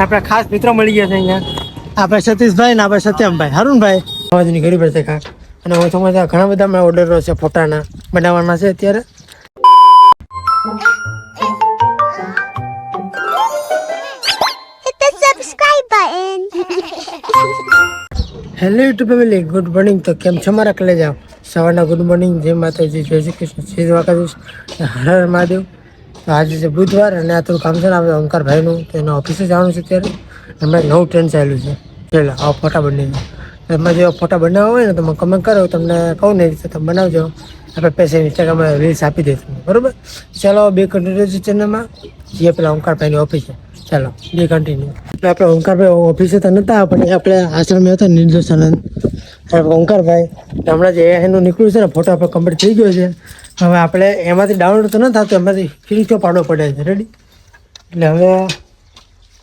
આપણા ખાસ મિત્રો મળી ગયા છે અહીંયા. આપણે સતીશભાઈ ને આપણે સત્યમભાઈ. હરુણભાઈ અવાજની ગરીબ પડશે કાંક અને હું તમારા ઘણા બધા મારા ઓર્ડરો છે ફોટાના. બનાવવાના છે અત્યારે. Hello YouTube family good morning તો કેમ છો? મારા કલે જાઓ સવારના ગુડ મોર્નિંગ જય માતાજી. જય શ્રી કૃષ્ણ. શ્રી દ્વારકાધીશ. હર હર મહાદેવ. આજે છે બુધવાર અને આ થોડું કામ છે ને આપણે ઓમકારભાઈનું તો એના ઓફિસે જવાનું છે ત્યારે. હમણાં નવું ટ્રેન ચાલ્યું છે. પેલા, આવા ફોટા બનાવી એમાં જેવા ફોટા બનાવવા હોય ને, તો મને કમેન્ટ કરો, તમને કહું ને રીતે તમે બનાવજો. આપણે પૈસા ઇન્સ્ટાગ્રામમાં રીલ્સ આપી દઈશું. બરાબર? ચાલો બે કન્ટિન્યુ ચેનલમાં. જે પેલા ઓમકારભાઈની ઓફિસ છે. ચાલો, બે કન્ટિન્યુ એટલે આપણે ઓમકારભાઈ ઓફિસે તો નતા, પણ આપણે આશ્રમે હતા, નિર્દોષાનંદ. ઓમકારભાઈ હમણાં જે એનું નીકળ્યું છે ને ફોટો આપણે કમ્પ્લીટ થઈ ગયો છે. હવે આપણે એમાંથી ડાઉનલોડ તો ન થતું, એમાંથી ફિલ્ચો પાડવો પડે છે. રેડી એટલે હવે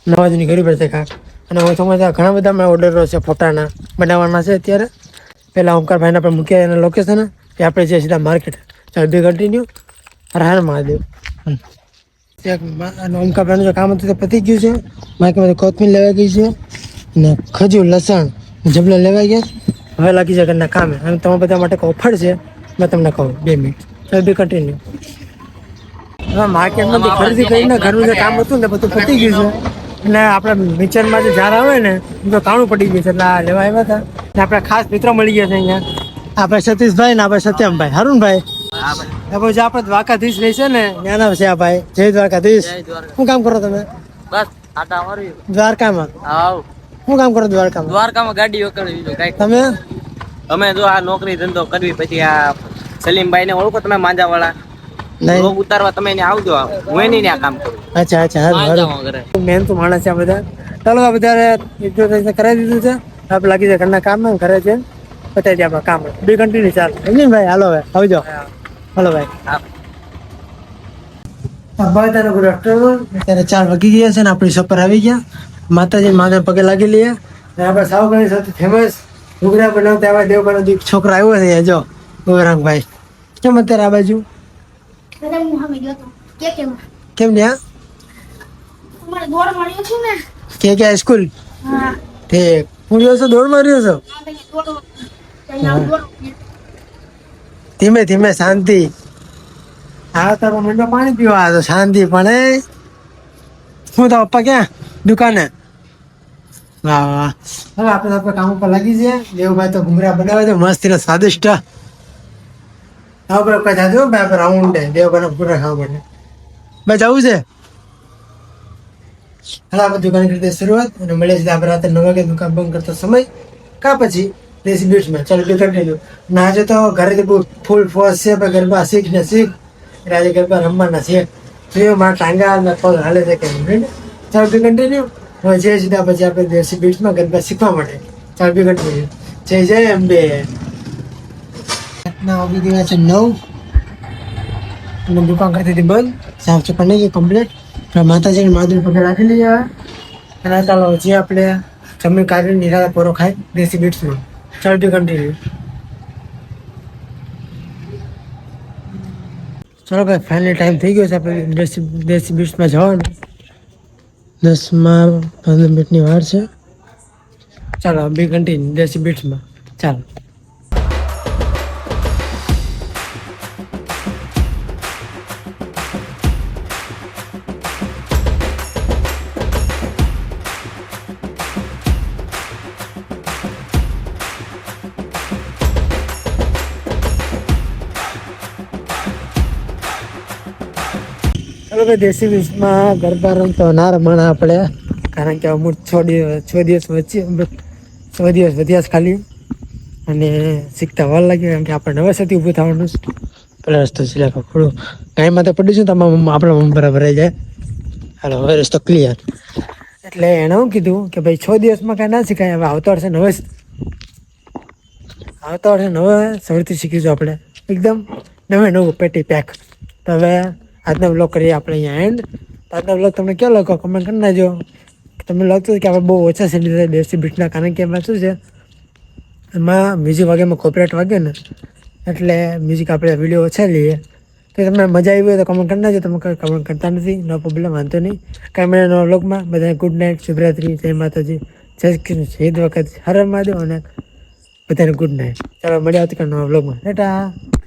નવાજની કરવી પડશે કાંક. અને ઓછો મજા ઘણા બધા મારા ઓર્ડરો છે ફોટાના બનાવવાના છે અત્યારે. પહેલાં ઓમકારભાઈને આપણે મૂક્યા એના લોકેશન કે આપણે જે સીધા માર્કેટ ચાલ બે કન્ટિન્યુ હર મહાદેવ. અને ઓમકારભાઈનું જે કામ હતું તે પતી ગયું છે. માર્કેટમાંથી કોથમીર લેવાઈ ગઈ છે. અને ખજૂર, લસણ, જબલા લેવાઈ ગયા હવે લાગી જાય ઘરના કામે. અને તમારા બધા માટે ઓફર છે? મેં તમને કહું, બે મિનિટ બે કન્ટિન્યુ હવે માર્કેટમાંથી ખરીદી કરીને ઘરનું જે કામ હતું ને બધું પતી ગયું છે. અને આપણે મિચરમાં જે ઝાડ આવે ને એ તો કાણું પડી ગયું છે. એટલે આ લેવા આવ્યા હતા. ને આપણા ખાસ મિત્રો મળી ગયા છે અહીંયા. આપણે સતીશભાઈ ને આપણે સત્યમભાઈ. હરુણભાઈ. જે આપણે દ્વારકાધીશ રહી છે ને ત્યાંના છે આ ભાઈ. જય દ્વારકાધીશ. શું કામ કરો તમે? બસ આટા મારી દ્વારકામાં? આવ. શું કામ કરો દ્વારકામાં? દ્વારકામાં ગાડી કઈ તમે? અમે જો આ નોકરી ધંધો કરવી પછી આ સલીમભાઈ ને ઓળખો તમે માંજા વાળા નહીં ઉતારવા તમે એને આવજો હું એની ત્યાં કામ કરું. અચ્છા અચ્છા હારું મેન તો માણસ છે બધા. ચાલો આ બધા ઇન્ટ્રોડક્શન કરાવી દીધું છે. આપણે લાગી જાય ઘરના કામ ઘરે છે પતાવી દે આપણે કામ. બે કન્ટિન્યુ ચાલ. સમજી ભાઈ? હાલો હવે આવજો. હાલો ભાઈ. ભાઈ તારે ગુડ અત્યારે ચાર વાગી ગયા છે ને આપણી સપર આવી ગયા. માતાજી માતા પગે લાગી લઈએ. અને આપણે સાવગણી સૌથી ફેમસ ઘૂઘરા બનાવતા આવા દેવગણનો દીક છોકરો આવ્યો છે જો. ગોરંગભાઈ કેમ અત્યારે આ બાજુ? તો. કેમ? ને છે કે કે સ્કૂલ? હા. ઠીક હું રહ્યો દોડ માર્યો છો? ધીમે ધીમે શાંતિ. હા તારો મંડો પાણી પીવા તો શાંતિ પણ એ શું તો પપ્પા ક્યાં? દુકાને? વાહ વાહ. હવે આપણે આપણે કામ ઉપર લાગી જઈએ દેવભાઈ તો ઘુમરા બનાવે છે મસ્ત સ્વાદિષ્ટ હવે આપણે કોઈ જાજો આપણે રાઉન્ડ દે દેવભાઈ ઘુમરા ખાવા માટે. ભાઈ, જવું છે? હાલ આપણે દુકાન કરતી શરૂઆત અને મળે છીએ આપણે રાતે નવ વાગે દુકાન બંધ કરતો સમય. કા પછી દેશી બીટ્સમાં ચાલો બે કન્ટિન્યુ ના આજે તો ઘરેથી ફૂલ ફોર્સ છે ગરબા શીખ ને શીખ. એટલે ગરબા રમવાના છે. મારા ટાંગા ને પગ હાલે છે કે ચાલો બે કન્ટિન્યુ હવે સીધા પછી આપણે દેશી બીટ્સમાં ગરબા શીખવા માટે. ચાલો બે કન્ટિન્યુ જય જય અંબે. રાતના વાગી ગયા છે નવ. અને દુકાન કરતી હતી બંધ. સાફ સફાઈ નહીં કમ્પ્લીટ માતાજીની માધુરી પગે રાખી લઈએ અને ચાલો જે આપણે જમીન કાઢીને નિરાળા પોરો ખાય દેશી બીટ્સમાં ચાલો ટુ કન્ટિન્યુ ચલો ભાઈ ફાઇનલ ટાઈમ થઈ ગયો છે આપણે દેશી બીટ્સમાં જવાનું. દસમાં પંદર મિનિટની વાર છે. ચાલો બે ઘંટી દેશી બીટ્સમાં ચાલો. ચાલો દેશી વીસમાં ગરબા રમતો ના રમવાના આપણે. કારણ કે અમુક છ દિવસ છ દિવસ વચ્ચે છ દિવસ વધ્યા ખાલી. અને શીખતા વાર લાગી કારણ કે આપણે નવેસરથી ઊભું થવાનું છે. પેલા રસ્તો સિલા થોડું ગાયમાં તો પડ્યું છે તમારા આપણા મમ્મી બરાબર રહી જાય. હાલો હવે રસ્તો ક્લિયર એટલે એણે શું કીધું કે ભાઈ છ દિવસમાં કાંઈ ના શીખાય હવે આવતા વર્ષે નવે આવતા વર્ષે નવે સૌથી શીખીશું આપણે. એકદમ નવે નવું પેટી પેક તો હવે આજનો બ્લોગ કરીએ આપણે અહીંયા એન્ડ આજનો બ્લોગ તમને કેવો લાગો કમેન્ટ કરી નાખજો. તમને લાગતું કે આપણે બહુ ઓછા સેન્ડી થાય દેશી બીટના કારણ કે એમાં શું છે, એમાં મ્યુઝિક વાગ્યામાં કોપરેટ વાગ્યો ને, એટલે મ્યુઝિક આપણે વીડિયો ઓછા લઈએ. તો તમને મજા આવી હોય તો કમેન્ટ કરી નાખજો. તમે કમેન્ટ કરતા નથી નો પ્રોબ્લેમ વાંધો નહીં. કાંઈ નવા બ્લોગમાં બધાને ગુડ નાઇટ શુભરાત્રી, જય માતાજી, જય કૃષ્ણ શહીદ વખત હર મહાદેવ અને બધાને ગુડ નાઇટ ચાલો મળ્યા આવતીકાલ નવા બ્લોગમાં ટાટા.